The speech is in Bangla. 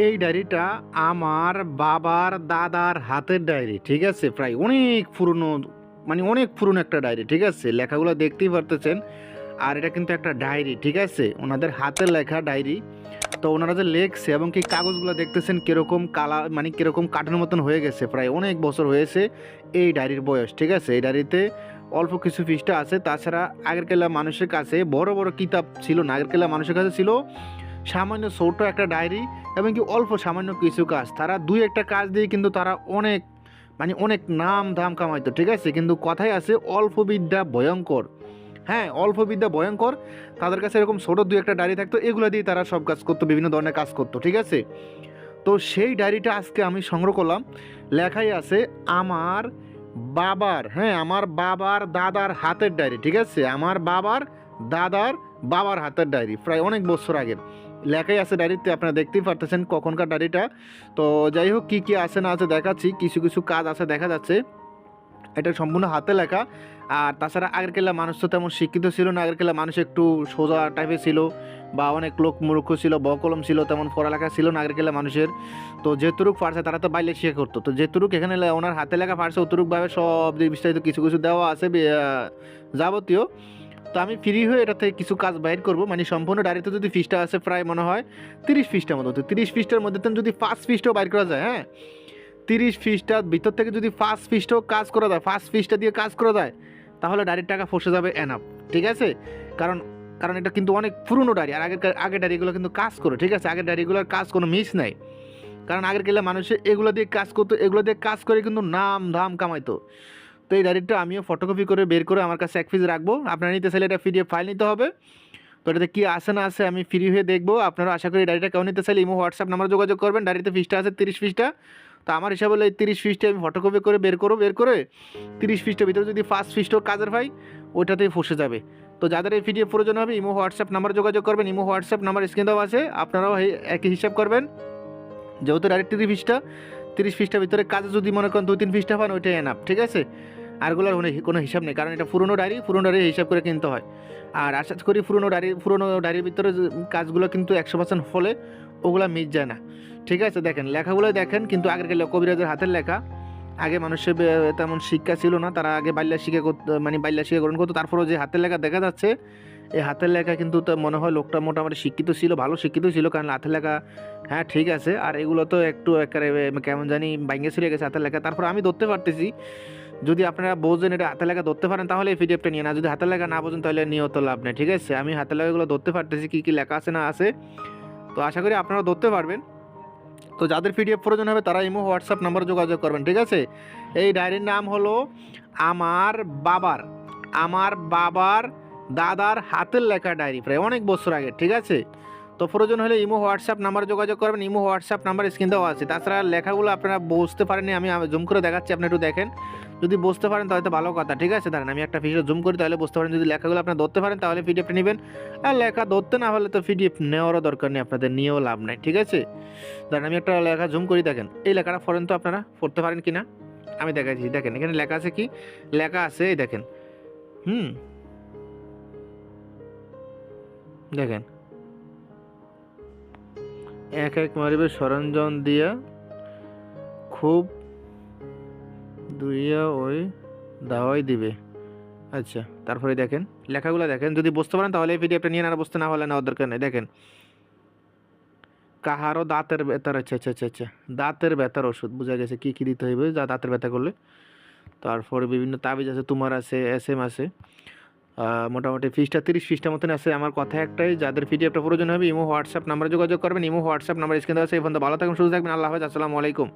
এই ডায়েরিটা আমার বাবার দাদার হাতের ডায়েরি, ঠিক আছে? প্রায় অনেক পুরনো মানে অনেক পুরনো একটা ডায়েরি, ঠিক আছে? লেখাগুলো দেখতেই পারতেছেন। আর এটা কিন্তু একটা ডায়েরি, ঠিক আছে? ওনাদের হাতের লেখা ডায়েরি। তো ওনারা যে লেখছে এবং কি কাগজগুলো দেখতেছেন কীরকম কালা মানে কীরকম কাঠের মতন হয়ে গেছে, প্রায় অনেক বছর হয়েছে এই ডায়েরির বয়স, ঠিক আছে? এই ডায়েরিতে অল্প কিছু পৃষ্ঠা আছে। তাছাড়া আগের কেলা মানুষের কাছে বড় বড় কিতাব ছিল না আগের কেলা মানুষের কাছে ছিল সামান্য ছোট একটা ডায়েরি এবং কি অল্প সামান্য কিছু কাজ। তারা দুই একটা কাজ দিয়ে কিন্তু তারা অনেক মানে অনেক নাম ধাম কামাইতো, ঠিক আছে? কিন্তু কথাই আছে অল্প বিদ্যা ভয়ঙ্কর। হ্যাঁ অল্প বিদ্যা ভয়ঙ্কর। তাদের কাছে এরকম ছোট দুই একটা ডায়েরি থাকতো, এগুলো দিয়ে তারা সব কাজ করতো, বিভিন্ন ধরনের কাজ করতো, ঠিক আছে? তো সেই ডায়েরিটা আজকে আমি সংগ্রহ করলাম। লেখাই আছে আমার বাবার হ্যাঁ আমার বাবার দাদার হাতের ডায়েরি, ঠিক আছে? আমার বাবার দাদার বাবার হাতের ডায়েরি, প্রায় অনেক বছর আগের। লেখাই আছে ডায়েরিতে, আপনারা দেখতেই পারতেছেন কখনকার ডায়েরিটা। তো যাই হোক, কী কী আছে না আছে দেখাচ্ছি, কিছু কিছু কাজ আছে দেখা যাচ্ছে। এটা সম্পূর্ণ হাতে লেখা। আর তাছাড়া আগের কেলা মানুষ তো তেমন শিক্ষিত ছিল না, আগের কেলা মানুষ একটু সোজা টাইপের ছিল বা অনেক লোক মূর্খ ছিল, বকলম ছিল, তেমন পড়ালেখা ছিল না আগের কেলা মানুষের। তো যেতুরুক পারছে তারা তো বাইরে শিখে করতো। তো যেতুরুক এখানে ওনার হাতে লেখা পারছে অতুরুকভাবে সব বিস্তারিত কিছু কিছু দেওয়া আছে যাবতীয়। তো আমি ফ্রি হয়ে এটা থেকে কিছু কাজ বাইর করব। মানে সম্পূর্ণ ডায়েরিতে যদি ফিসটা আছে প্রায় মনে হয় তিরিশ ফিসটার মতো। তো তিরিশ ফিসটার মধ্যে যদি ফার্স্ট ফিসটাও বাইর করা যায় হ্যাঁ? তিরিশ ফিসটার ভিতর থেকে যদি ফার্স্ট ফিসটাও কাজ করা যায় ফার্স্ট ফিসটা দিয়ে কাজ করা যায়, তাহলে ডায়েরির টাকা ফসে যাবে এনাফ ঠিক আছে? কারণ কারণ এটা কিন্তু অনেক পুরনো ডায়েরি, আর আগের আগের ডায়েরিগুলো কিন্তু কাজ করে, ঠিক আছে? আগের ডায়েরিগুলোর কাজ কোনো মিস নাই। কারণ আগের গেলে মানুষে এগুলো দিয়ে কাজ করতো, এগুলো দিয়ে কাজ করে কিন্তু নাম ধাম কামাইতো। তো এই ডায়েরিটা আমিও ফটোকপি করে বের করে আমার কাছে এক পিস রাখব। আপনারা নিতে চাইলে এটা পিডিএফ ফাইল নিতে হবে। তো এটাতে কী আসে না আসে আমি ফ্রি হয়ে দেখব। আপনারা আশা করি ডায়েরিটা কেউ নিতে চাইলে ইমো, হোয়াটসঅ্যাপ নাম্বার যোগাযোগ করবেন। ডায়েরিতে ফিসটা আছে তিরিশ ফিসটা তো আমার হিসাবে হলো এই তিরিশ ফিসটা আমি ফটোকপি করে বের করো বের করে তিরিশ ফিসটার ভিতরে যদি ফার্স্ট ফিসটাও কাজের পাই ওইটাতেই ফসে যাবে। তো যাদের এই পিডিএফ প্রয়োজন হবে, ইমো, হোয়াটসঅ্যাপ নাম্বার যোগাযোগ করবেন। ইমো, হোয়াটসঅ্যাপ নাম্বার স্ক্রিন দেওয়া আছে। আপনারাও একই হিসাব করবেন। যেহেতু ডাইরেক্ট তিরিশ ফিসটা তিরিশ ফিসটার ভিতরে কাজে যদি মনে করেন দুই, তিন ফিসটা পান ওইটাই এনাফ ঠিক আছে? আরগুলোর কোনো হিসাব নেই, কারণ এটা পুরনো ডায়েরি পুরনো ডায়েরি হিসাব করে কিনতে হয়। আর আশা করি পুরনো ডায়েরি, পুরনো ডায়েরির ভিতরে কাজগুলো কিন্তু একশো পার্সেন্ট হলে ওগুলো মিস যায় না। ঠিক আছে, দেখেন, লেখাগুলো দেখেন, কিন্তু আগের গেলে কবিরাজের হাতের লেখা। আগে মানুষের তেমন শিক্ষা ছিল না, তারা আগে বাল্যা শিক্ষা করতো মানে বাল্যা শিক্ষা গ্রহণ করতো, তারপরেও যে হাতের লেখা দেখা যাচ্ছে এই হাতের লেখা কিন্তু তো মনে হয় লোকটা মোটামুটি শিক্ষিত ছিল, ভালো শিক্ষিত ছিল, কারণ হাতের লেখা হ্যাঁ ঠিক আছে, আর এগুলো তো একটু একেবারে, কেমন জানি বাইঙ্গে ছিঁড়ে গেছে হাতের লেখা। তারপর আমি ধরতে পারতেছি যদি আপনারা বোঝেন এটা হাতের লেখা ধরতে পারেন, তাহলে এই পিডিএফটা নিয়ে না যদি হাতের লেখা না বোঝেন, তাহলে নিয়েও তো লাভ নেই, ঠিক আছে? আমি হাতের লেখাগুলো ধরতে পারতেছি, কী কী লেখা আছে না আছে। তো আশা করি আপনারা ধরতে পারবেন। তো যাদের পিডিএফ প্রয়োজন হবে, তারা ইমো, হোয়াটসঅ্যাপ নাম্বার যোগাযোগ করবেন, ঠিক আছে? এই ডায়েরির নাম হলো আমার বাবার আমার বাবার দাদার হাতের লেখা ডায়েরি, প্রায় অনেক বছর আগে, ঠিক আছে? তো প্রয়োজন হলে ইমো হোয়াটসঅ্যাপ নাম্বার যোগাযোগ করবেন, ইমো হোয়াটসঅ্যাপ নাম্বার স্ক্রিন দেওয়া আছে। তাছাড়া লেখাগুলো আপনারা বুঝতে পারেননি, আমি জুম করে দেখাচ্ছি, আপনি একটু দেখেন। যদি বুঝতে পারেন তাহলে তো ভালো কথা, ঠিক আছে? দাঁড়ান, আমি একটা ভিডিও জুম করি, তাহলে বুঝতে পারেন। যদি লেখাগুলো আপনি ধরতে পারেন, তাহলে পিডিএফটা নেবেন। আর লেখা ধরতে না হলে তো পিডিএফ নেওয়ারও দরকার নেই, আপনাদের নিয়েও লাভ নাই, ঠিক আছে? দাঁড়ান, আমি একটা লেখা জুম করি, দেখেন। এই লেখাটা ফরেন তো আপনারা পড়তে পারেন কি না আমি দেখাচ্ছি, দেখেন, এখানে লেখা আছে কি? লেখা আছে, এই দেখেন। হুম। দেখেন। এক এক মারিবে সরঞ্জাম দিয়া খুব দুইয়া ওই দাওয়াই দিবে। আচ্ছা তারপরে দেখেন, লেখাগুলো দেখেন। যদি বুঝতে পারেন, তাহলে এই পিডিএফটা নিয়ে না বুঝতে না হলে নেওয়ার দরকার নেই। দেখেন কাহারও দাঁতের ব্যথার আচ্ছা আচ্ছা আচ্ছা আচ্ছা দাঁতের ব্যথার ওষুধ, বোঝা গেছে কী কী দিতে হইবে? যা দাঁতের ব্যথা করলে। তারপরে বিভিন্ন তাবিজ আছে, তোমার আছে, এস এম আছে। মোটামুটি ফিসটা তিরিশ ফিসটা মতন আছে। আমার কথা একটাই, যাদের পিডিএফটা প্রয়োজন হবে, ইমো হোয়াটসঅ্যাপ নাম্বারে যোগাযোগ করবেন, ইমো হোয়াটসঅ্যাপ নাম্বার স্ক্রিন আছে, এই ফোন ভালো থাকবেন সুস্থ থাকবেন, আল্লাহ হাফেজ, আসসালামু আলাইকুম।